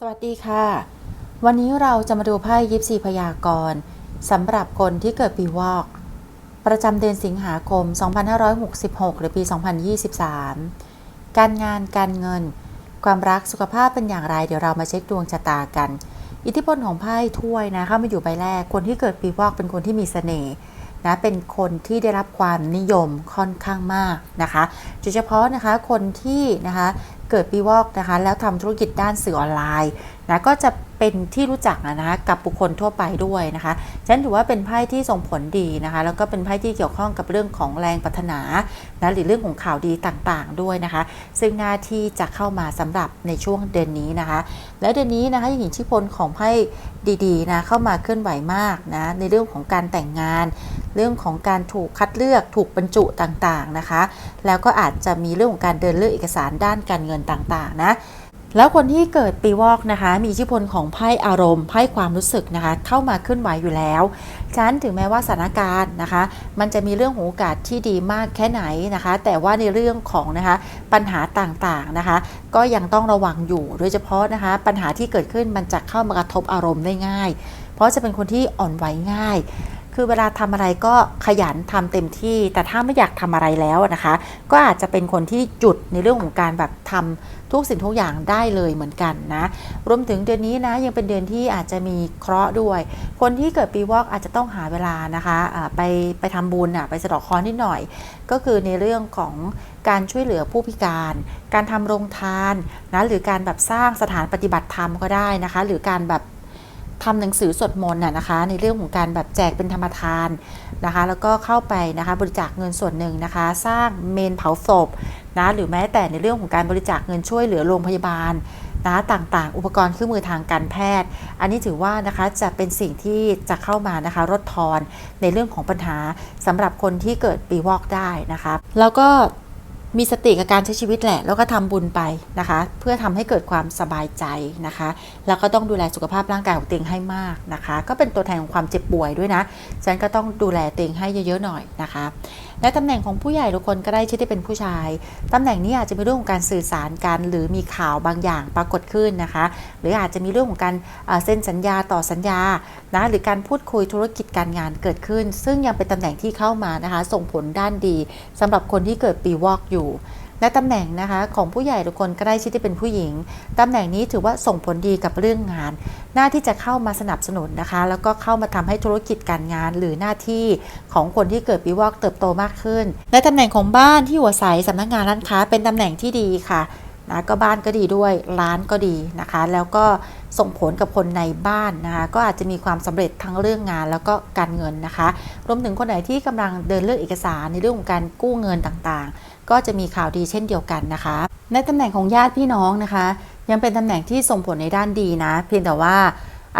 สวัสดีค่ะ วันนี้เราจะมาดูไพ่ยิปซีพยากรณ์สำหรับคนที่เกิดปีวอก ประจำเดือนสิงหาคม 2566 หรือปี 2023 การงานการเงิน ความรักสุขภาพเป็นอย่างไร เดี๋ยวเรามาเช็คดวงชะตากัน อิทธิพลของไพ่ถ้วยนะเข้ามาอยู่ใบแรก คนที่เกิดปีวอกเป็นคนที่มีเสน่ห์นะเป็นคนที่ได้รับความนิยมค่อนข้างมากนะคะโดยเฉพาะนะคะคนที่นะคะ เกิดปีวอกนะคะ แล้วทำธุรกิจด้านสื่อออนไลน์นะก็จะ เป็นที่รู้จักนะคะกับบุคคลทั่วไปด้วยนะคะฉันถือว่าเป็นไพ่ที่ส่งผลดีนะคะแล้วก็เป็นไพ่ที่เกี่ยวข้องกับเรื่องของแรงปรารถนานะหรือเรื่องของข่าวดีต่างๆด้วยนะคะ ซึ่งหน้าที่จะเข้ามาสำหรับในช่วงเดือนนี้นะคะ และเดือนนี้นะคะยังเห็นชิพลของไพ่ดีๆนะเข้ามาเคลื่อนไหวมากนะในเรื่องของการแต่งงาน เรื่องของการถูกคัดเลือกถูกบรรจุต่างๆนะคะ แล้วก็อาจจะมีเรื่องของการเดินเลือกเอกสารด้านการเงินต่างๆนะ แล้วคนที่เกิดปีวอกนะคะ มีอิทธิพลของไพ่อารมณ์ไพ่ความรู้สึกนะคะ เข้ามาเคลื่อนไหวอยู่แล้วฉะนั้นถึงแม้ว่าสถานการณ์นะคะ มันจะมีเรื่องของโอกาสที่ดีมากแค่ไหนนะคะ แต่ว่าในเรื่องของนะคะปัญหาต่างๆนะคะ ก็ยังต้องระวังอยู่โดยเฉพาะนะคะ ปัญหาที่เกิดขึ้นมันจะเข้ามากระทบอารมณ์ได้ง่าย เพราะจะเป็นคนที่อ่อนไหวง่าย คือเวลาทำอะไรก็ขยันทำเต็มที่ แต่ถ้าไม่อยากทำอะไรแล้วนะคะ ก็อาจจะเป็นคนที่จุดในเรื่องของการแบบทำทุกสิ่งทุกอย่างได้เลยเหมือนกันนะ รวมถึงเดือนนี้นะยังเป็นเดือนที่อาจจะมีเคราะห์ด้วย คนที่เกิดปีวอกอาจจะต้องหาเวลานะคะะไปไปทำบุญอะไปสะดอกคอนิดหน่อย ก็คือในเรื่องของการช่วยเหลือผู้พิการ การทำโรงทานนะหรือการแบบสร้างสถานปฏิบัติธรรมก็ได้นะคะ หรือการแบบ ทำหนังสือสวดมนต์น่ะนะคะ ในเรื่องของการแบบแจกเป็นธรรมทานนะคะ แล้วก็เข้าไปนะคะบริจาคเงินส่วนหนึ่งนะคะ สร้างเมนเผาศพนะหรือแม้แต่ในเรื่องของการบริจาคเงินช่วยเหลือโรงพยาบาลนะต่างๆ อุปกรณ์เครื่องมือทางการแพทย์ อันนี้ถือว่านะคะจะเป็นสิ่งที่จะเข้ามานะคะลดทอนในเรื่องของปัญหาสำหรับคนที่เกิดปีวอกได้นะคะ แล้วก็ มีสติกับการใช้ชีวิตแหละ แล้วก็ทำบุญไปนะคะ เพื่อทำให้เกิดความสบายใจนะคะ แล้วก็ต้องดูแลสุขภาพร่างกายของตัวเองให้มากนะคะ ก็เป็นตัวแทนของความเจ็บป่วยด้วยนะฉะนันก็ต้องดูแลตัวเองให้เยอะๆหน่อยนะคะและตำแหน่งของผู้ใหญ่ทุกคนก็ได้ชื่อที่เป็นผู้ชายตำแหน่งนี้อาจจะมีเรื่องของการสื่อสารกัน หรือมีข่าวบางอย่างปรากฏขึ้นนะคะ หรืออาจจะมีเรื่องของการเซ็นสัญญาต่อสัญญานะหรือการพูดคุยธุรกิจการงานเกิดขึ้น ซึ่งยังเป็นตำแหน่งที่เข้ามานะคะ ส่งผลด้านดีสำหรับคนที่เกิดปีวอกอยู่ และตำแหน่งนะคะของผู้ใหญ่ทุกคนก็ได้ชิดที่เป็นผู้หญิงตำแหน่งนี้ถือว่าส่งผลดีกับเรื่องงาน หน้าที่จะเข้ามาสนับสนุนนะคะ แล้วก็เข้ามาทำให้ธุรกิจการงาน หรือหน้าที่ของคนที่เกิดปีวอกเติบโตมากขึ้น และตำแหน่งของบ้านที่อยู่อาศัยสำนักงานร้านค้าเป็นตำแหน่งที่ดีค่ะ นะก็บ้านก็ดีด้วยร้านก็ดีนะคะ แล้วก็ส่งผลกับคนในบ้านนะคะก็อาจจะมีความสำเร็จทั้งเรื่องงานแล้วก็การเงินนะคะ รวมถึงคนไหนที่กำลังเดินเรื่องเอกสารในเรื่องของการกู้เงินต่างๆ ก็จะมีข่าวดีเช่นเดียวกันนะคะ ในตำแหน่งของญาติพี่น้องนะคะ ยังเป็นตำแหน่งที่ส่งผลในด้านดีนะ เพียงแต่ว่า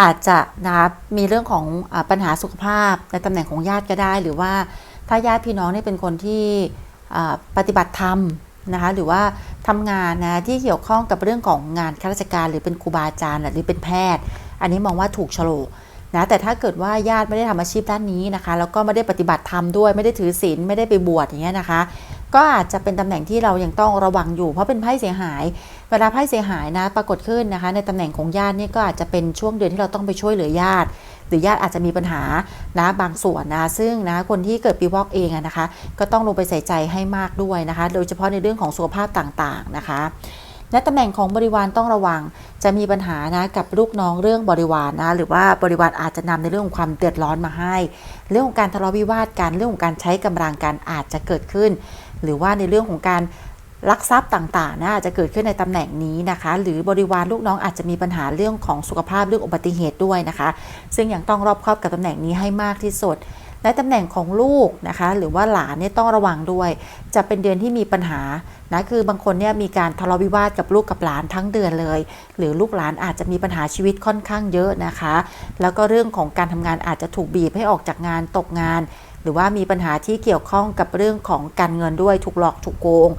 อาจจะนะคะมีเรื่องของอปัญหาสุขภาพในตำแหน่งของญาติก็ได้ หรือว่าถ้าญาติพี่น้องนี่เป็นคนที่ปฏิบัติธรรม นะคะหรือว่าทำงานนะที่เกี่ยวข้องกับเรื่องของงานข้าราชการหรือเป็นครูบาอาจารย์หรือเป็นแพทย์ อันนี้มองว่าถูกโฉลกนะแต่ถ้าเกิดว่าญาติไม่ได้ทำอาชีพด้านนี้นะคะ แล้วก็ไม่ได้ปฏิบัติธรรมด้วยไม่ได้ถือศีลไม่ได้ไปบวชอย่างเงี้ยนะคะ ก็อาจจะเป็นตำแหน่งที่เรายังต้องระวังอยู่ เพราะเป็นไพ่เสียหาย เวลาไพ่เสียหายนะ ปรากฏขึ้นนะคะ ในตำแหน่งของญาติเนี่ยก็อาจจะเป็นช่วงเดือนที่เราต้องไปช่วยเหลือญาติ หรือญาติอาจจะมีปัญหานะบางส่วนนะซึ่งนะคนที่เกิดปีวอกเองนะคะ ก็ต้องลงไปใส่ใจให้มากด้วยนะคะ โดยเฉพาะในเรื่องของสุขภาพต่างๆนะคะและตำแหน่งของบริวารต้องระวัง จะมีปัญหานะกับลูกน้องเรื่องบริวารนะหรือว่าบริวารอาจจะนำในเรื่องของความเดือดร้อนมาให้ เรื่องของการทะเลาะวิวาทกันเรื่องของการใช้กำลังกันอาจจะเกิดขึ้น หรือว่าในเรื่องของการ ลักทรัพย์ต่างๆนะอาจจะเกิดขึ้นในตำแหน่งนี้นะคะ หรือบริวารลูกน้องอาจจะมีปัญหาเรื่องของสุขภาพเรื่องอุบัติเหตุด้วยนะคะ ซึ่งยังต้องรอบคอบกับตำแหน่งนี้ให้มากที่สุดและตำแหน่งของลูกนะคะหรือว่าหลานเนี่ยต้องระวังด้วย จะเป็นเดือนที่มีปัญหานะคือบางคนเนี่ยมีการทะเลาะวิวาทกับลูกกับหลานทั้งเดือนเลย หรือลูกหลานอาจจะมีปัญหาชีวิตค่อนข้างเยอะนะคะ แล้วก็เรื่องของการทำงานอาจจะถูกบีบให้ออกจากงานตกงาน หรือว่ามีปัญหาที่เกี่ยวข้องกับเรื่องของการเงินด้วยถูกหลอกถูกโกง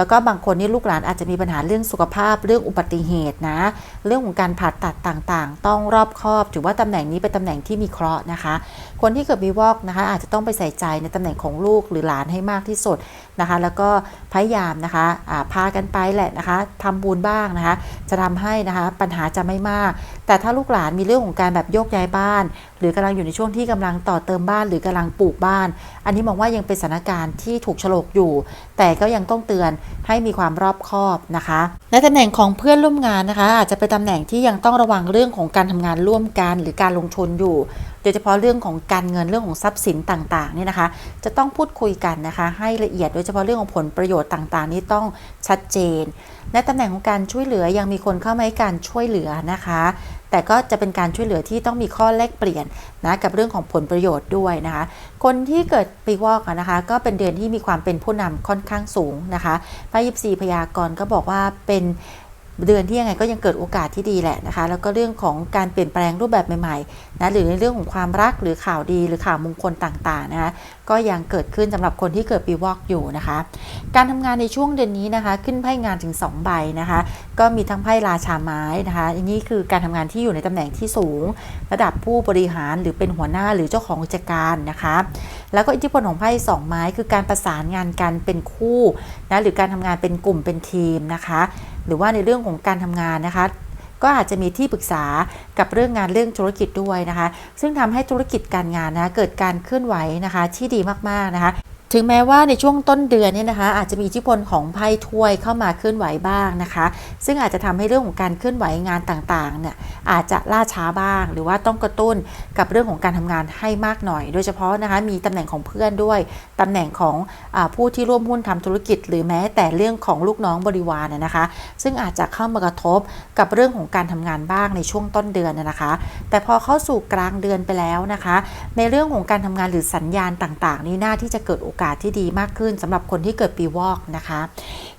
แล้วก็บางคนนี่ลูกหลานอาจจะมีปัญหาเรื่องสุขภาพเรื่องอุบัติเหตุนะ เรื่องของการผ่าตัดต่างๆ ต้องรอบคอบ ถือว่าตำแหน่งนี้เป็นตำแหน่งที่มีเคราะห์นะคะ คนที่เกิดมีวอกนะคะอาจจะต้องไปใส่ใจในตำแหน่งของลูกหรือหลานให้มากที่สุดนะคะ แล้วก็พยายามนะคะพากันไปแหละนะคะทำบุญบ้างนะคะ จะทำให้นะคะปัญหาจะไม่มาก แต่ถ้าลูกหลานมีเรื่องของการแบบโยกย้ายบ้าน หรือกำลังอยู่ในช่วงที่กำลังต่อเติมบ้าน หรือกำลังปลูกบ้าน อันนี้มองว่ายังเป็นสถานการณ์ที่ถูกฉลกอยู่ แต่ก็ยังต้องเตือนให้มีความรอบคอบนะคะในตำแหน่งของเพื่อนร่วมงานนะคะ อาจจะเป็นตำแหน่งที่ยังต้องระวังเรื่องของการทำงานร่วมกัน หรือการลงทุนอยู่โดยเฉพาะเรื่องของการเงินเรื่องของทรัพย์สินต่างๆเนี่ยนะคะ จะต้องพูดคุยกันนะคะ ให้ละเอียดโดยเฉพาะเรื่องของผลประโยชน์ต่างๆ นี้ต้องชัดเจน ในตำแหน่งของการช่วยเหลือยังมีคนเข้ามาให้การช่วยเหลือนะคะ แต่ก็จะเป็นการช่วยเหลือที่ต้องมีข้อแลกเปลี่ยนนะกับเรื่องของผลประโยชน์ด้วยนะคะ คนที่เกิดปีวอกนะคะ ก็เป็นเดือนที่มีความเป็นผู้นำค่อนข้างสูงนะคะพระยิบซีพยากรณ์ก็บอกว่าเป็น เดือนที่ยังไงก็ยังเกิดโอกาสที่ดีแหละนะคะ แล้วก็เรื่องของการเปลี่ยนแปลงรูปแบบใหม่ๆนะหรือในเรื่องของความรักหรือข่าวดีหรือข่าวมงคลต่างๆนะคะก็ยังเกิดขึ้นสำหรับคนที่เกิดปีวอกอยู่นะคะ การทำงานในช่วงเดือนนี้นะคะ ขึ้นไพ่งานถึง 2 ใบนะคะ ก็มีทั้งไพ่ราชาไม้นะคะอันนี้คือการทำงานที่อยู่ในตำแหน่งที่สูง ระดับผู้บริหารหรือเป็นหัวหน้าหรือเจ้าของกิจการนะคะ แล้วก็อิทธิพลของไพ่สองไม้คือการประสานงานกันเป็นคู่นะหรือการทำงานเป็นกลุ่มเป็นทีมนะคะ หรือว่าในเรื่องของการทำงานนะคะก็อาจจะมีที่ปรึกษากับเรื่องงานเรื่องธุรกิจด้วยนะคะ ซึ่งทำให้ธุรกิจการงานนะเกิดการเคลื่อนไหวนะคะที่ดีมากๆนะคะ ถึงแม้ว่าในช่วงต้นเดือนเนี่ยนะคะ อาจจะมีอิทธิพลของไพ่ถ้วยเข้ามาเคลื่อนไหวบ้างนะคะ ซึ่งอาจจะทำให้เรื่องของการเคลื่อนไหวงานต่างๆเนี่ยอาจจะล่าช้าบ้าง หรือว่าต้องกระตุ้นกับเรื่องของการทำงานให้มากหน่อย โดยเฉพาะนะคะมีตำแหน่งของเพื่อนด้วยตำแหน่งของอผู้ที่ร่วมหุ้นทำธุรกิจ หรือแม้แต่เรื่องของลูกน้องบริวารนนะคะ ซึ่งอาจจะเข้ามากระทบกับเรื่องของการทำงานบ้างในช่วงต้นเดือนนะนะคะ แต่พอเข้าสู่กลางเดือนไปแล้วนะคะ ในเรื่องของการทำงานหรือสัญญาณต่างๆ นี่น่าที่จะเกิดโอกาสที่ดีมากขึ้นสำหรับคนที่เกิดปีวอกนะคะ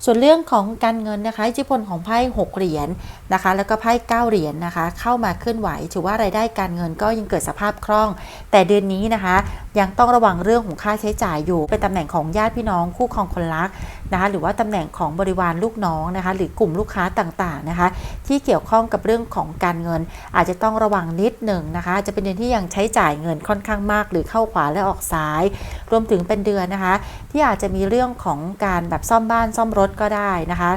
ส่วนเรื่องของการเงินนะคะอิทธิพลของไพ่6เหรียญนะคะ แล้วก็ไพ่9เหรียญนะคะ เข้ามาเคลื่อนไหว ถือว่ารายได้การเงินก็ยังเกิดสภาพคล่อง แต่เดือนนี้นะคะ ยังต้องระวังเรื่องของค่าใช้จ่ายอยู่เป็นตำแหน่งของญาติพี่น้องคู่ครองคนรัก นะคะหรือว่าตำแหน่งของบริวารลูกน้องนะคะหรือกลุ่มลูกค้าต่างๆนะคะ ที่เกี่ยวข้องกับเรื่องของการเงิน อาจจะต้องระวังนิดหนึ่งนะคะ จะเป็นเดือนที่ยังใช้จ่ายเงินค่อนข้างมาก หรือเข้าขวาและออกซ้าย รวมถึงเป็นเดือนนะคะ ที่อาจจะมีเรื่องของการแบบซ่อมบ้านซ่อมรถก็ได้นะคะ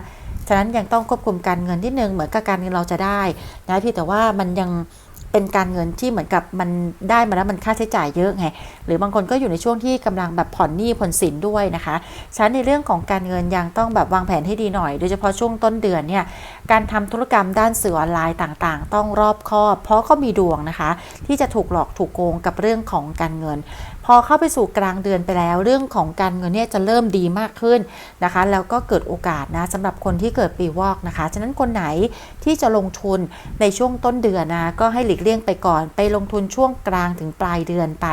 ฉะนั้นยังต้องควบคุมการเงินนิดนึงเหมือนกับการเงินเราจะได้นะพี่แต่ว่ามันยัง เป็นการเงินที่เหมือนกับมันได้มาแล้วมันค่าใช้จ่ายเยอะไง หรือบางคนก็อยู่ในช่วงที่กำลังแบบผ่อนหนี้ผ่อนสินด้วยนะคะฉะนั้นในเรื่องของการเงินยังต้องแบบวางแผนให้ดีหน่อย โดยเฉพาะช่วงต้นเดือนเนี่ยการทำธุรกรรมด้านสื่อออนไลน์ต่างๆ ต้องรอบคอบ เพราะก็มีดวงนะคะ ที่จะถูกหลอกถูกโกงกับเรื่องของการเงิน พอเข้าไปสู่กลางเดือนไปแล้ว เรื่องของการเงินเนี่ยจะเริ่มดีมากขึ้นนะคะ แล้วก็เกิดโอกาสนะสำหรับคนที่เกิดปีวอกนะคะ ฉะนั้นคนไหนที่จะลงทุนในช่วงต้นเดือนนะก็ให้หลีกเลี่ยงไปก่อน ไปลงทุนช่วงกลางถึงปลายเดือนไป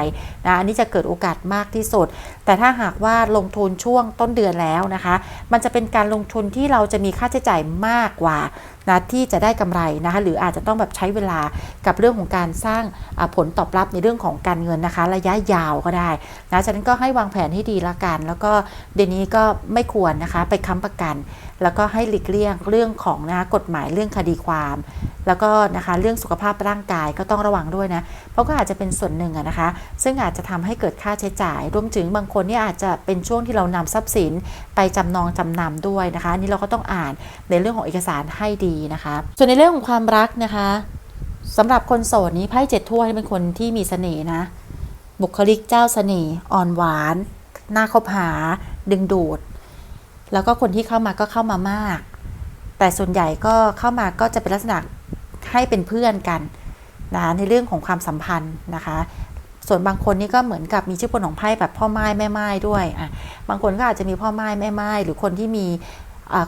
นะอันนี้จะเกิดโอกาสมากที่สุด แต่ถ้าหากว่าลงทุนช่วงต้นเดือนแล้วนะคะ มันจะเป็นการลงทุนที่เราจะมีค่าใช้จ่ายมากกว่านะที่จะได้กำไรนะคะหรืออาจจะต้องแบบใช้เวลากับเรื่องของการสร้างผลตอบรับในเรื่องของการเงินนะคะ ระยะยาวก็ได้นะฉะนั้นก็ให้วางแผนให้ดีละกัน แล้วก็เดี๋ยวนี้ก็ไม่ควรนะคะไปค้ำประกัน แล้วก็ให้หลีกเลี่ยงเรื่องของนะคะกฎหมายเรื่องคดีความ แล้วก็นะคะเรื่องสุขภาพร่างกายก็ต้องระวังด้วยนะเพราะก็อาจจะเป็นส่วนหนึ่งอะนะคะ ซึ่งอาจจะทำให้เกิดค่าใช้จ่าย รวมถึงบางคนเนี่ยอาจจะเป็นช่วงที่เรานำทรัพย์สิน ไปจำนองจำนำด้วยนะคะนนี่เราก็ต้องอ่านในเรื่องของเอกสารให้ดีนะคะ ส่วนในเรื่องของความรักนะคะสำหรับคนโสดนี้ไพ่เจ็ดถ้วยเป็นคนที่มีเสน่ห์นะบุคลิกเจ้าเสน่ห์อ่อนหวาน น่าคบหา ดึงดูด แล้วก็คนที่เข้ามาก็เข้ามามาก แต่ส่วนใหญ่ก็เข้ามาก็จะเป็นลักษณะให้เป็นเพื่อนกันนะในเรื่องของความสัมพันธ์นะคะ ส่วนบางคนนี่ก็เหมือนกับมีชื่อพลของไพ่แบบพ่อไม้แม่ไม้ด้วยอะบางคนก็อาจจะมีพ่อไม้แม่ไม้หรือคนที่มี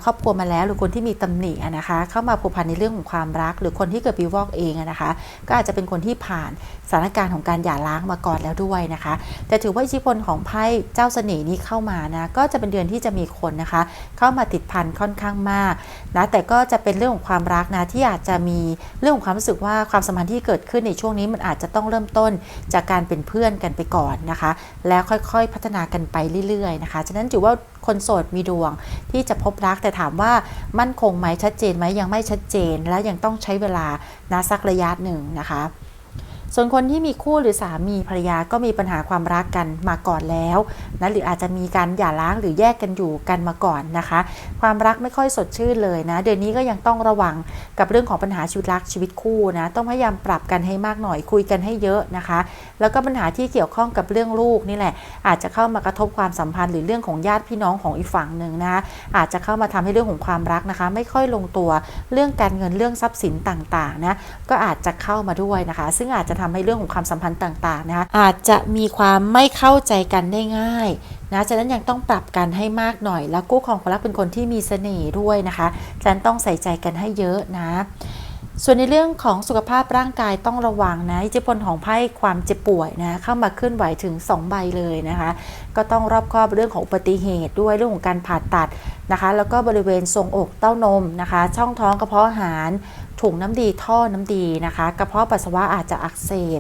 ครอบครัวมาแล้ว หรือคนที่มีตำหนินะคะ เข้ามาผูกพันในเรื่องของความรัก หรือคนที่เกิดปีวอกเองนะคะ ก็อาจจะเป็นคนที่ผ่านสถานการณ์ของการหย่าร้างมาก่อนแล้วด้วยนะคะ แต่ถือว่าอิทธิพลของไพ่เจ้าเสน่ห์นี้เข้ามานะก็จะเป็นเดือนที่จะมีคนนะคะ เข้ามาติดพันค่อนข้างมากนะแต่ก็จะเป็นเรื่องของความรักนะที่อาจจะมีเรื่องของความรู้สึกว่าความสัมพันธ์ที่เกิดขึ้นในช่วงนี้มันอาจจะต้องเริ่มต้นจากการเป็นเพื่อนกันไปก่อนนะคะ แล้วค่อยๆพัฒนากันไปเรื่อยๆนะคะฉะนั้นถือว่า คนโสดมีดวงที่จะพบรักแต่ถามว่ามั่นคงไหมชัดเจนไหมยังไม่ชัดเจน และยังต้องใช้เวลานะสักระยะหนึ่งนะคะ ส่วนคนที่มีคู่หรือสามีภรรยาก็มีปัญหาความรักกันมาก่อนแล้วนะหรืออาจจะมีการหย่าร้างหรือแยกกันอยู่กันมาก่อนนะคะ ความรักไม่ค่อยสดชื่นเลยนะ เดือนนี้ก็ยังต้องระวังกับเรื่องของปัญหาชีวิตรักชีวิตคู่นะต้องพยายามปรับกันให้มากหน่อยคุยกันให้เยอะนะคะ แล้วก็ปัญหาที่เกี่ยวข้องกับเรื่องลูกนี่แหละ อาจจะเข้ามากระทบความสัมพันธ์หรือเรื่องของญาติพี่น้องของอีกฝั่งหนึ่งนะคะอาจจะเข้ามาทำให้เรื่องของความรักนะคะ ไม่ค่อยลงตัวเรื่องการเงินเรื่องทรัพย์สินต่างๆนะก็อาจจะเข้ามาด้วยนะคะ ซึ่งอาจจะทำให้เรื่องของความสัมพันธ์ต่างๆนะคะอาจจะมีความไม่เข้าใจกันได้ง่ายนะฉะนั้นยังต้องปรับกันให้มากหน่อย แล้วกู้ของคนรักเป็นคนที่มีเสน่ห์ด้วยนะคะฉะนั้นต้องใส่ใจกันให้เยอะนะส่วนในเรื่องของสุขภาพร่างกายต้องระวังนะอิทธิพลของไพ่ความเจ็บป่วยนะเข้ามาเคลื่อนไหวถึง 2 ใบเลยนะคะ ก็ต้องรอบคอบเรื่องของอุบัติเหตุด้วยเรื่องของการผ่าตัดนะคะ แล้วก็บริเวณทรงอกเต้านมนะคะ ช่องท้องกระเพาะอาหาร ถุงน้ำดีท่อน้ำดีนะคะกระเพาะปัสสาวะอาจจะอักเสบ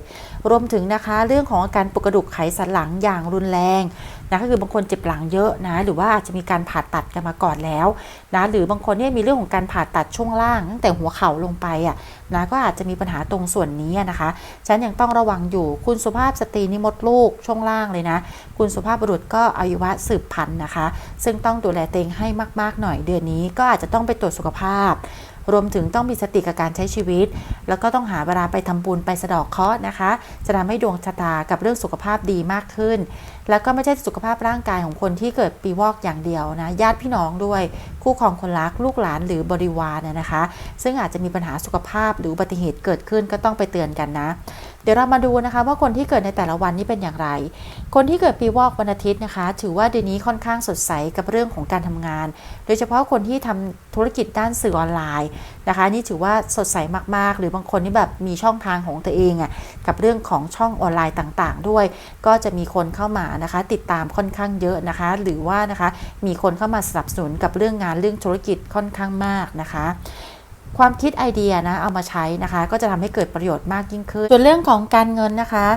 รวมถึงนะคะเรื่องของอาการปวดกระดูกไขสันหลังอย่างรุนแรงนะก็คือบางคนเจ็บหลังเยอะนะหรือว่าอาจจะมีการผ่าตัดกันมาก่อนแล้วนะหรือบางคนเนี่ยมีเรื่องของการผ่าตัดช่วงล่างตั้งแต่หัวเข่าลงไปอะนะก็อาจจะมีปัญหาตรงส่วนนี้นะคะฉันยังต้องระวังอยู่คุณสุภาพสตรีนี่มดลูกช่วงล่างเลยนะ คุณสุภาพบุรุษก็อายุวะสืบพันธุ์นะคะ ซึ่งต้องดูแลเตงให้มาก ๆ หน่อยเดือนนี้ก็อาจจะต้องไปตรวจสุขภาพ รวมถึงต้องมีสติกับการใช้ชีวิต แล้วก็ต้องหาเวลาไปทำบุญไปสะเดอกเคราะห์นะคะ จะทำให้ดวงชะตากับเรื่องสุขภาพดีมากขึ้น แล้วก็ไม่ใช่สุขภาพร่างกายของคนที่เกิดปีวอกอย่างเดียวนะญาติพี่น้องด้วย คู่ครองคนรักลูกหลานหรือบริวารเนี่ยนะคะ ซึ่งอาจจะมีปัญหาสุขภาพหรืออุบัติเหตุเกิดขึ้นก็ต้องไปเตือนกันนะ เดี๋ยวเรามาดูนะคะว่าคนที่เกิดในแต่ละวันนี้เป็นอย่างไร คนที่เกิดปีวอกวันอาทิตย์นะคะ ถือว่าเดือนนี้ค่อนข้างสดใสกับเรื่องของการทำงาน โดยเฉพาะคนที่ทำธุรกิจด้านสื่อออนไลน์นะคะนี่ถือว่าสดใสมากๆ หรือบางคนที่แบบมีช่องทางของตัวเองอะ่ะกับเรื่องของช่องออนไลน์ต่างๆ ด้วย ก็จะมีคนเข้ามานะคะ ติดตามค่อนข้างเยอะนะคะ หรือว่านะคะมีคนเข้ามาสนับสนุนกับเรื่องงานเรื่องธุรกิจค่อนข้างมากนะคะ ความคิดไอเดียนะเอามาใช้นะคะ ก็จะทำให้เกิดประโยชน์มากยิ่งขึ้นส่วนเรื่องของการเงินนะคะ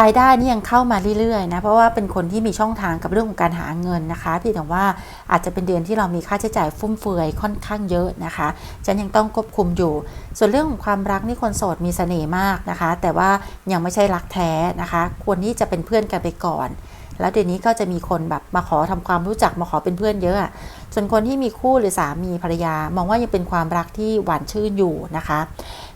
รายได้นี่ยังเข้ามาเรื่อยๆนะเพราะว่าเป็นคนที่มีช่องทางกับเรื่องของการหาเงินนะคะเพียงแต่ว่าอาจจะเป็นเดือนที่เรามีค่าใช้จ่ายฟุ่มเฟือยค่อนข้างเยอะนะคะฉันยังต้องควบคุมอยู่ ส่วนเรื่องของความรักนี่คนโสดมีเสน่ห์มากนะคะ แต่ว่ายังไม่ใช่รักแท้นะคะ ควรที่จะเป็นเพื่อนกันไปก่อน แล้วเดี๋ยวนี้ก็จะมีคนแบบมาขอทำความรู้จักมาขอเป็นเพื่อนเยอะอะส่วนคนที่มีคู่หรือสามีภรรยามองว่ายังเป็นความรักที่หวานชื่นอยู่นะคะ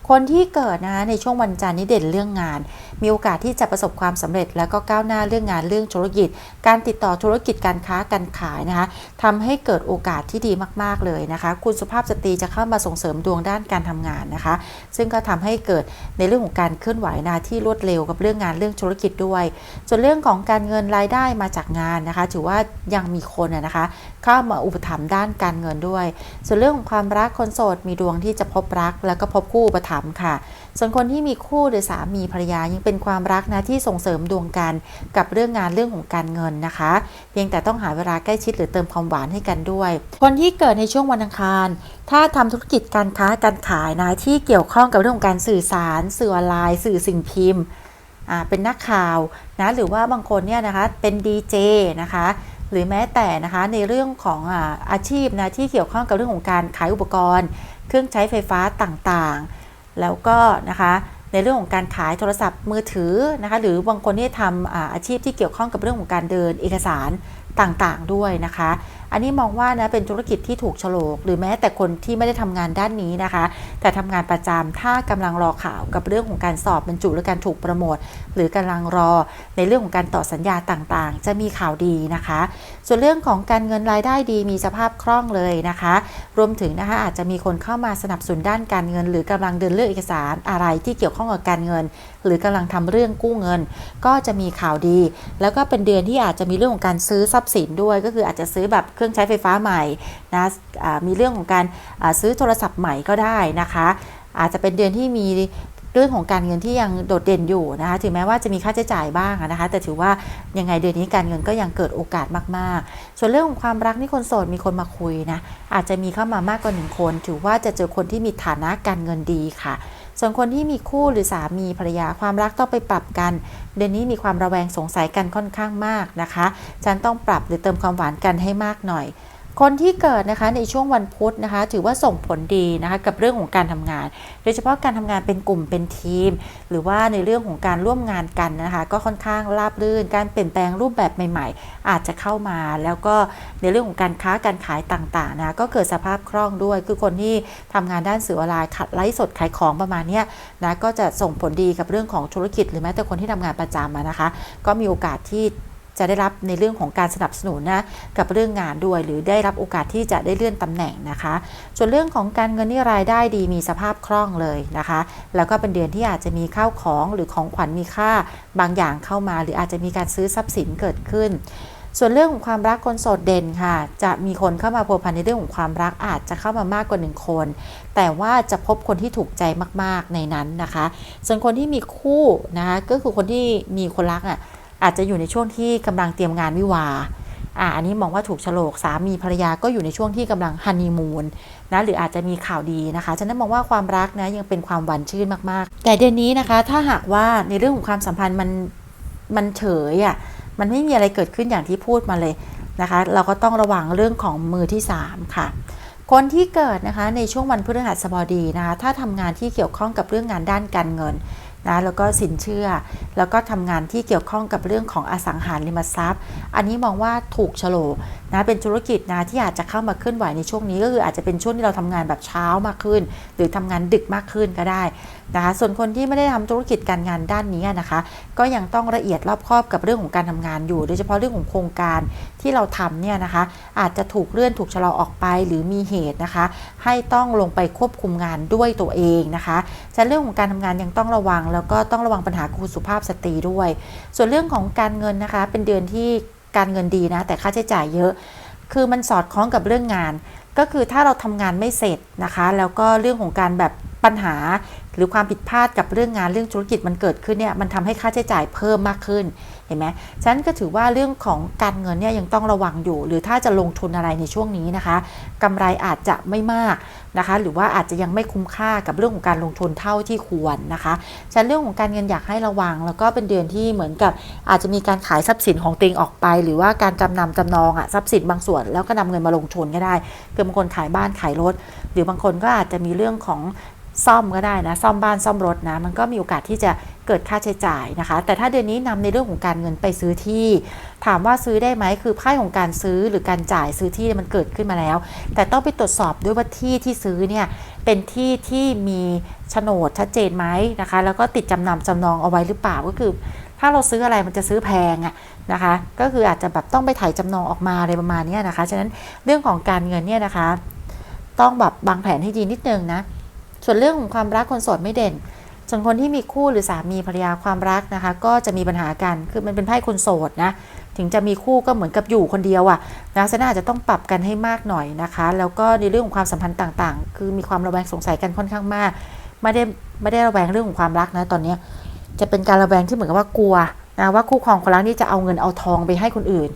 คนที่เกิดนะคะในช่วงวันจันทร์นี้เด่นเรื่องงาน มีโอกาสที่จะประสบความสำเร็จ แล้วก็ก้าวหน้าเรื่องงานเรื่องธุรกิจ การติดต่อธุรกิจการค้าการขายนะคะทำให้เกิดโอกาสที่ดีมากๆเลยนะคะ คุณสุภาพสตรีจะเข้ามาส่งเสริมดวงด้านการทำงานนะคะ ซึ่งก็ทำให้เกิดในเรื่องของการเคลื่อนไหวนะที่รวดเร็วกับเรื่องงานเรื่องธุรกิจด้วย ส่วนเรื่องของการเงินรายได้มาจากงานนะคะ ถือว่ายังมีคนนะคะ เข้ามาอุปถัมภ์ด้านการเงินด้วย ส่วนเรื่องของความรักคนโสดมีดวงที่จะพบรัก แล้วก็พบคู่อุปถัมภ์ค่ะ ส่วนคนที่มีคู่หรือสามีภรรยายังเป็นความรักนะที่ส่งเสริมดวงกันกับเรื่องงานเรื่องของการเงินนะคะ เพียงแต่ต้องหาเวลาใกล้ชิดหรือเติมความหวานให้กันด้วย คนที่เกิดในช่วงวันอังคาร ถ้าทำธุรกิจการค้าการขายนะที่เกี่ยวข้องกับเรื่องของการสื่อสาร สื่อออนไลน์ สื่อสิ่งพิมพ์เป็นนักข่าวนะหรือว่าบางคนเนี่ยนะคะเป็นดีเจนะคะ หรือแม้แต่นะคะในเรื่องของอาชีพนะที่เกี่ยวข้องกับเรื่องของการขายอุปกรณ์ เครื่องใช้ไฟฟ้าต่างๆ แล้วก็นะคะในเรื่องของการขายโทรศัพท์มือถือนะคะหรือบางคนที่ทำอาชีพที่เกี่ยวข้องกับเรื่องของการเดินเอกสารต่างๆด้วยนะคะอันนี้มองว่านะเป็นธุรกิจที่ถูกโฉลก หรือแม้แต่คนที่ไม่ได้ทำงานด้านนี้นะคะ แต่ทำงานประจำถ้ากำลังรอข่าวกับเรื่องของการสอบบรรจุหรือการถูกโปรโมทหรือกำลังรอในเรื่องของการต่อสัญญาต่างๆ จะมีข่าวดีนะคะ ส่วนเรื่องของการเงินรายได้ดีมีสภาพคล่องเลยนะคะ รวมถึงนะคะอาจจะมีคนเข้ามาสนับสนุนด้านการเงิน หรือกำลังเดินเรื่องเอกสารอะไรที่เกี่ยวข้องกับการเงิน หรือกำลังทำเรื่องกู้เงิน ก็จะมีข่าวดี แล้วก็เป็นเดือนที่อาจจะมีเรื่องของการซื้อทรัพย์สินด้วย ก็คืออาจจะซื้อแบบเครื่องใช้ไฟฟ้าใหม่นะมีเรื่องของการซื้อโทรศัพท์ใหม่ก็ได้นะคะ อาจจะเป็นเดือนที่มีเรื่องของการเงินที่ยังโดดเด่นอยู่นะคะถึงแม้ว่าจะมีค่าใช้จ่ายบ้างนะคะ แต่ถือว่ายังไงเดือนนี้การเงินก็ยังเกิดโอกาสมากๆ ส่วนเรื่องของความรักนี่คนโสดมีคนมาคุยนะอาจจะมีเข้ามามากกว่าหนึ่งคน ถือว่าจะเจอคนที่มีฐานะการเงินดีค่ะ ส่วนคนที่มีคู่หรือสามีภรรยาความรักต้องไปปรับกัน เดือนนี้มีความระแวงสงสัยกันค่อนข้างมากนะคะ ฉันต้องปรับหรือเติมความหวานกันให้มากหน่อย คนที่เกิดนะคะในช่วงวันพุธนะคะ ถือว่าส่งผลดีนะคะกับเรื่องของการทำงาน โดยเฉพาะการทำงานเป็นกลุ่มเป็นทีม หรือว่าในเรื่องของการร่วมงานกันนะคะ ก็ค่อนข้างราบรื่น การเปลี่ยนแปลงรูปแบบใหม่ ๆ อาจจะเข้ามาแล้วก็ในเรื่องของการค้าการขายต่างๆนะก็เกิดสภาพคล่องด้วย คือคนที่ทำงานด้านสื่อออนไลน์ขัดไลฟ์สดขายของประมาณนี้นะก็จะส่งผลดีกับเรื่องของธุรกิจ หรือแม้แต่คนที่ทำงานประจำนะคะ ก็มีโอกาสที่ จะได้รับในเรื่องของการสนับสนุนนะกับเรื่องงานด้วย หรือได้รับโอกาสที่จะได้เลื่อนตำแหน่งนะคะ ส่วนเรื่องของการเงินนี่รายได้ดีมีสภาพคล่องเลยนะคะ แล้วก็เป็นเดือนที่อาจจะมีข้าวของหรือของขวัญมีค่าบางอย่างเข้ามา หรืออาจจะมีการซื้อทรัพย์สินเกิดขึ้นส่วนเรื่องของความรักคนโสดเด่นค่ะ จะมีคนเข้ามาพัวพันในเรื่องของความรักอาจจะเข้ามามากกว่าหนึ่งคน แต่ว่าจะพบคนที่ถูกใจมากๆในนั้นนะคะ ส่วนคนที่มีคู่นะคะก็คือคนที่มีคนรักอะ อาจจะอยู่ในช่วงที่กำลังเตรียมงานวิวาอ่าอันนี้มองว่าถูกโฉลกสามีภรรยาก็อยู่ในช่วงที่กำลังฮันนีมูนนะหรืออาจจะมีข่าวดีนะคะ ฉะนั้นมองว่าความรักนะยังเป็นความหวานชื่นมากๆ แต่เดือนนี้นะคะถ้าหากว่าในเรื่องของความสัมพันธ์มันมันเฉยอะมันไม่มีอะไรเกิดขึ้นอย่างที่พูดมาเลยนะคะ เราก็ต้องระวังเรื่องของมือที่ 3 ค่ะ คนที่เกิดนะคะในช่วงวันพฤหัสบดีนะคะถ้าทำงานที่เกี่ยวข้องกับเรื่องงานด้านการเงิน นะแล้วก็สินเชื่อ แล้วก็ทำงานที่เกี่ยวข้องกับเรื่องของอสังหาริมทรัพย์ อันนี้มองว่าถูกโฉลก นะเป็นธุรกิจนะที่อาจจะเข้ามาเคลื่อนไหวในช่วงนี้ก็คืออาจจะเป็นช่วงที่เราทำงานแบบเช้ามากขึ้น หรือทำงานดึกมากขึ้นก็ได้นะคะส่วนคนที่ไม่ได้ทำธุรกิจการงานด้านนี้นะคะ ก็ยังต้องละเอียดรอบคอบกับเรื่องของการทำงานอยู่ โดยเฉพาะเรื่องของโครงการที่เราทำเนี่ยนะคะ อาจจะถูกเลื่อนถูกชะลอออกไปหรือมีเหตุนะคะ ให้ต้องลงไปควบคุมงานด้วยตัวเองนะคะฉะเรื่องของการทำงานยังต้องระวัง แล้วก็ต้องระวังปัญหาคุณสุภาพสตรีด้วย ส่วนเรื่องของการเงินนะคะ เป็นเดือนที่ การเงินดีนะ แต่ค่าใช้จ่ายเยอะ คือมันสอดคล้องกับเรื่องงาน ก็คือถ้าเราทำงานไม่เสร็จนะคะ แล้วก็เรื่องของการแบบปัญหา หรือความผิดพลาดกับเรื่องงานเรื่องธุรกิจมันเกิดขึ้นเนี่ยมันทำให้ค่าใช้จ่ายเพิ่มมากขึ้นเห็นไหมฉะนั้นก็ถือว่าเรื่องของการเงินเนี่ยยังต้องระวังอยู่ หรือถ้าจะลงทุนอะไรในช่วงนี้นะคะกำไรอาจจะไม่มาก นะคะหรือว่าอาจจะยังไม่คุ้มค่ากับเรื่องของการลงทุนเท่าที่ควรนะคะฉะนั้นเรื่องของการเงินอยากให้ระวัง แล้วก็เป็นเดือนที่เหมือนกับอาจจะมีการขายทรัพย์สินของตัวเองออกไป หรือว่าการจำนำจำนองอะทรัพย์สินบางส่วน แล้วก็นำเงินมาลงทุนก็ได้คือบางคนขายบ้านขายรถ หรือบางคนก็อาจจะมีเรื่องของ ซ่อมก็ได้นะ ซ่อมบ้านซ่อมรถนะ มันก็มีโอกาสที่จะเกิดค่าใช้จ่ายนะคะ แต่ถ้าเดือนนี้นำในเรื่องของการเงินไปซื้อที่ ถามว่าซื้อได้ไหมคือไพ่ของการซื้อหรือการจ่ายซื้อที่มันเกิดขึ้นมาแล้ว แต่ต้องไปตรวจสอบด้วยว่าที่ที่ซื้อเนี่ยเป็นที่ที่มีโฉนดชัดเจนไหมนะคะ แล้วก็ติดจำนำจำนองเอาไว้หรือเปล่าก็คือ ถ้าเราซื้ออะไรมันจะซื้อแพงอะนะคะ ก็คืออาจจะแบบต้องไปถ่ายจำนองออกมาอะไรประมาณนี้นะคะ ฉะนั้นเรื่องของการเงินเนี่ยนะคะ ต้องแบบวางแผนให้ดีนิดนึงนะ ส่วนเรื่องของความรักคนโสดไม่เด่นส่วนคนที่มีคู่หรือสามีภรรยาความรักนะคะ ก็จะมีปัญหากันคือมันเป็นไพ่คนโสดนะถึงจะมีคู่ก็เหมือนกับอยู่คนเดียวอะนะฉะนั้นอาจจะต้องปรับกันให้มากหน่อยนะคะ แล้วก็ในเรื่องของความสัมพันธ์ต่างๆ คือมีความระแวงสงสัยกันค่อนข้างมาก ไม่ได้ไม่ได้ระแวงเรื่องของความรักนะตอนนี้จะเป็นการระแวงที่เหมือนกับว่ากลัวนะว่าคู่ครองคนรักนี่จะเอาเงินเอาทองไปให้คนอื่น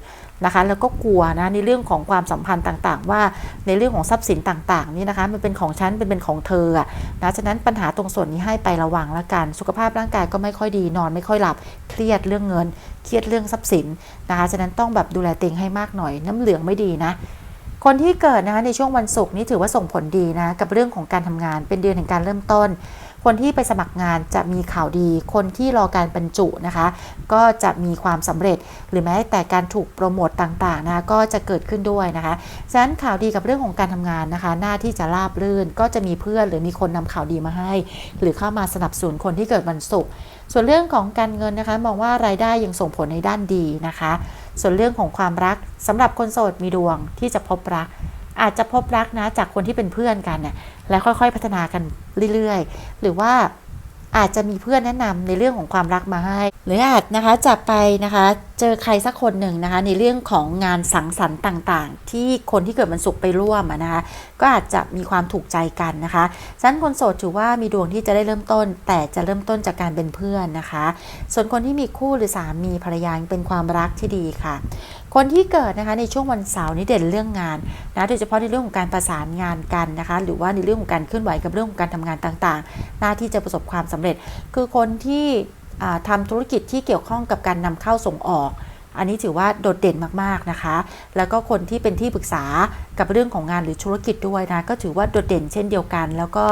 นะคะแล้วก็กลัวนะในเรื่องของความสัมพันธ์ต่างๆ ว่าในเรื่องของทรัพย์สินต่างๆนี่นะคะมันเป็นของฉันเป็นเป็นของเธออะนะฉะนั้นปัญหาตรงส่วนนี้ให้ไประวังละกัน สุขภาพร่างกายก็ไม่ค่อยดีนอนไม่ค่อยหลับเครียดเรื่องเงิน เครียดเรื่องทรัพย์สินนะคะฉะนั้นต้องแบบดูแลเต็งให้มากหน่อย น้ำเหลืองไม่ดีนะคนที่เกิดนะคะในช่วงวันศุกร์นี่ถือว่าส่งผลดีนะกับเรื่องของการทำงานเป็นเดือนแห่งการเริ่มต้น คนที่ไปสมัครงานจะมีข่าวดี คนที่รอการบรรจุนะคะ ก็จะมีความสำเร็จหรือแม้แต่การถูกโปรโมตต่างๆนะคะก็จะเกิดขึ้นด้วยนะคะฉะนั้นข่าวดีกับเรื่องของการทำงานนะคะ หน้าที่จะราบรื่นก็จะมีเพื่อนหรือมีคนนำข่าวดีมาให้ หรือเข้ามาสนับสนุนคนที่เกิดวันศุกร์ส่วนเรื่องของการเงินนะคะ มองว่ารายได้ยังส่งผลในด้านดีนะคะ ส่วนเรื่องของความรักสำหรับคนโสดมีดวงที่จะพบรัก อาจจะพบรักนะจากคนที่เป็นเพื่อนกันเนี่ยแล้วค่อยๆพัฒนากันเรื่อยๆ หรือว่าอาจจะมีเพื่อนแนะนำในเรื่องของความรักมาให้ หรืออาจนะคะจะไปนะคะเจอใครสักคนหนึ่งนะคะในเรื่องของงานสังสรรค์ต่างๆ ที่คนที่เกิดวันศุกร์ไปร่วมนะคะก็อาจจะมีความถูกใจกันนะคะฉะนั้นคนโสดถือว่ามีดวงที่จะได้เริ่มต้น แต่จะเริ่มต้นจากการเป็นเพื่อนนะคะ ส่วนคนที่มีคู่หรือสามีภรรยาเป็นความรักที่ดีค่ะ คนที่เกิดนะคะในช่วงวันเสาร์นี้เด่นเรื่องงานนะโดยเฉพาะในเรื่องของการประสานงานกันนะคะ หรือว่าในเรื่องของการเคลื่อนไหวกับเรื่องของการทำงานต่างๆ หน้าที่จะประสบความสำเร็จ คือคนที่ทำธุรกิจที่เกี่ยวข้องกับการนำเข้าส่งออก อันนี้ถือว่าโดดเด่นมากๆนะคะ แล้วก็คนที่เป็นที่ปรึกษากับเรื่องของงานหรือธุรกิจด้วยนะก็ถือว่าโดดเด่นเช่นเดียวกัน แล้วก็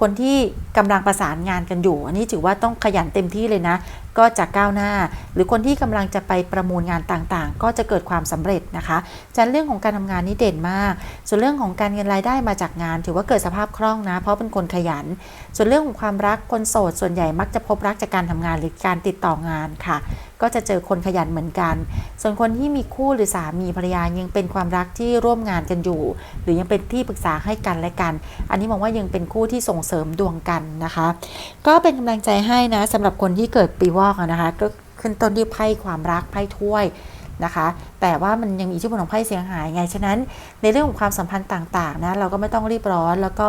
คนที่กำลังประสานงานกันอยู่ อันนี้ถือว่าต้องขยันเต็มที่เลยนะ ก็จะก้าวหน้า หรือคนที่กำลังจะไปประมูลงานต่างๆ ก็จะเกิดความสำเร็จนะคะฉะนันเรื่องของการทำงานนี่เด่นมาก ส่วนเรื่องของการเงินรายได้มาจากงาน ถือว่าเกิดสภาพคล่องนะ เพราะเป็นคนขยัน ส่วนเรื่องของความรักคนโสดส่วนใหญ่มักจะพบรักจากการทำงานหรือการติดต่องานค่ะ ก็จะเจอคนขยันเหมือนกัน ส่วนคนที่มีคู่หรือสามีภรรยายังเป็นความรักที่ร่วมงานกันอยู่ หรือยังเป็นที่ปรึกษาให้กันและกัน อันนี้มองว่ายังเป็นคู่ที่ส่งเสริมดวงกันนะคะ ก็เป็นกำลังใจให้นะสำหรับคนที่เกิดปีวอกนะคะ ก็ขึ้นต้นด้วยไพ่ความรักไพ่ถ้วยนะคะแต่ว่ามันยังมีอิทธิพลของไพ่เสียงหายไง ฉะนั้นในเรื่องของความสัมพันธ์ต่างๆนะเราก็ไม่ต้องรีบร้อน แล้วก็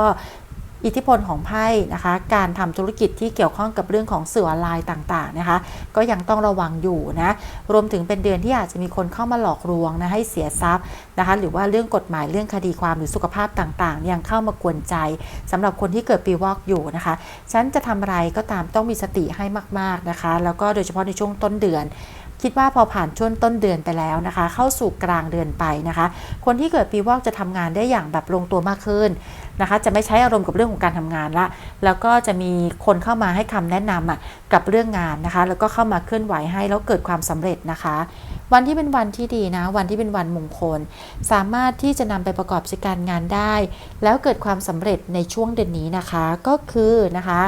อิทธิพลของไพ่นะคะ การทำธุรกิจที่เกี่ยวข้องกับเรื่องของสื่อออนไลน์ต่างๆนะคะ ก็ยังต้องระวังอยู่นะ รวมถึงเป็นเดือนที่อาจจะมีคนเข้ามาหลอกลวงนะให้เสียทรัพย์นะคะ หรือว่าเรื่องกฎหมายเรื่องคดีความหรือสุขภาพต่างๆ ยังเข้ามากวนใจสำหรับคนที่เกิดปีวอกอยู่นะคะ ฉันจะทำอะไรก็ตามต้องมีสติให้มาก ๆนะคะ แล้วก็โดยเฉพาะในช่วงต้นเดือน คิดว่าพอผ่านช่วงต้นเดือนไปแล้วนะคะ เข้าสู่กลางเดือนไปนะคะ คนที่เกิดปีวอกจะทำงานได้อย่างแบบลงตัวมากขึ้นนะคะ จะไม่ใช้อารมณ์กับเรื่องของการทำงานละ แล้วก็จะมีคนเข้ามาให้คำแนะนำอะกับเรื่องงานนะคะ แล้วก็เข้ามาเคลื่อนไหวให้แล้วเกิดความสำเร็จนะคะวันที่เป็นวันที่ดีนะ วันที่เป็นวันมงคล สามารถที่จะนำไปประกอบกิจการงานได้ แล้วเกิดความสำเร็จในช่วงเดือนนี้นะคะ ก็คือนะคะ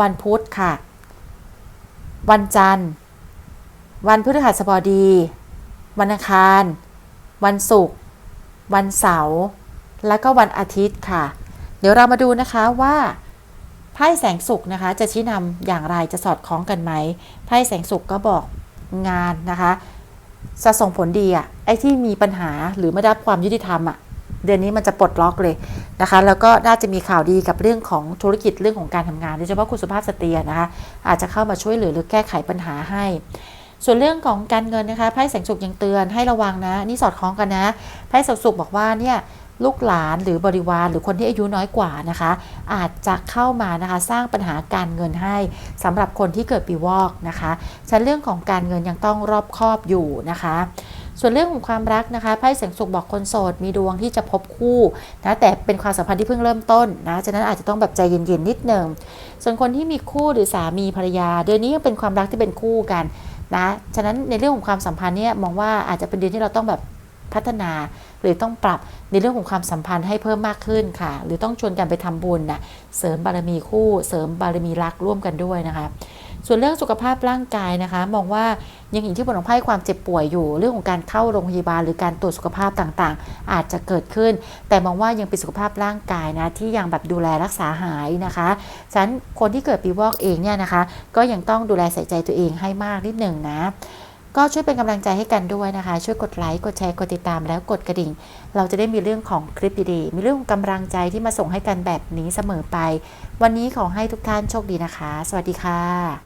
วันพุธค่ะ วันจันทร์ วันพฤหัสบดี วันอังคาร วันศุกร์ วันเสาร์ และก็วันอาทิตย์ค่ะ เดี๋ยวเรามาดูนะคะว่าไพ่แสงสุกนะคะ จะชี้นำอย่างไรจะสอดคล้องกันไหมไพ่แสงสุกก็บอกงานนะคะจะส่งผลดีอะไอ้ที่มีปัญหาหรือไม่ได้ความยุติธรรมอะเดือนนี้มันจะปลดล็อกเลยนะคะ แล้วก็น่าจะมีข่าวดีกับเรื่องของธุรกิจเรื่องของการทำงานโดยเฉพาะคุณสุภาพสตรีนะคะ อาจจะเข้ามาช่วยเหลือหรือแก้ไขปัญหาให้ ส่วนเรื่องของการเงินนะคะไพ่แสงสุกยังเตือนให้ระวังนะ นี่สอดคล้องกันนะไพ่แสงสุกบอกว่าเนี่ยลูกหลานหรือบริวารหรือคนที่อายุน้อยกว่านะคะ อาจจะเข้ามานะคะสร้างปัญหาการเงินให้สำหรับคนที่เกิดปีวอกนะคะฉะนันเรื่องของการเงินยังต้องรอบคอบอยู่นะคะส่วนเรื่องของความรักนะคะไพ่แสงสุกบอกคนโสดมีดวงที่จะพบคู่นะแต่เป็นความสัมพันธ์ที่เพิ่งเริ่มต้นนะฉะนั้นอาจจะต้องแบบใจเย็นๆนิดหนึ่งส่วนคนที่มีคู่หรือสามีภรรยา เดือนนี้ยังเป็นความรักที่เป็นคู่กัน นะฉะนั้นในเรื่องของความสัมพันธ์เนี่ยมองว่าอาจจะเป็นเดือนที่เราต้องแบบพัฒนาหรือต้องปรับในเรื่องของความสัมพันธ์ให้เพิ่มมากขึ้นค่ะ หรือต้องชวนกันไปทำบุญนะเสริมบารมีคู่ เสริมบารมีรักร่วมกันด้วยนะคะ ส่วนเรื่องสุขภาพร่างกายนะคะ มองว่ายังเห็นที่ผลของไพ่ความเจ็บป่วยอยู่ เรื่องของการเข้าโรงพยาบาล หรือการตรวจสุขภาพต่างๆ อาจจะเกิดขึ้น แต่มองว่ายังเป็นสุขภาพร่างกายนะที่ยังแบบดูแลรักษาหายนะคะฉะนั้นคนที่เกิดปีวอกเองเนี่ยนะคะ ก็ยังต้องดูแลใส่ใจตัวเองให้มากนิดหนึ่งนะก็ช่วยเป็นกำลังใจให้กันด้วยนะคะ ช่วยกดไลค์ กดแชร์ กดติดตามแล้วกดกระดิ่ง เราจะได้มีเรื่องของคลิปดีๆ มีเรื่องของกำลังใจที่มาส่งให้กันแบบนี้เสมอไป วันนี้ขอให้ทุกท่านโชคดีนะคะ สวัสดีค่ะ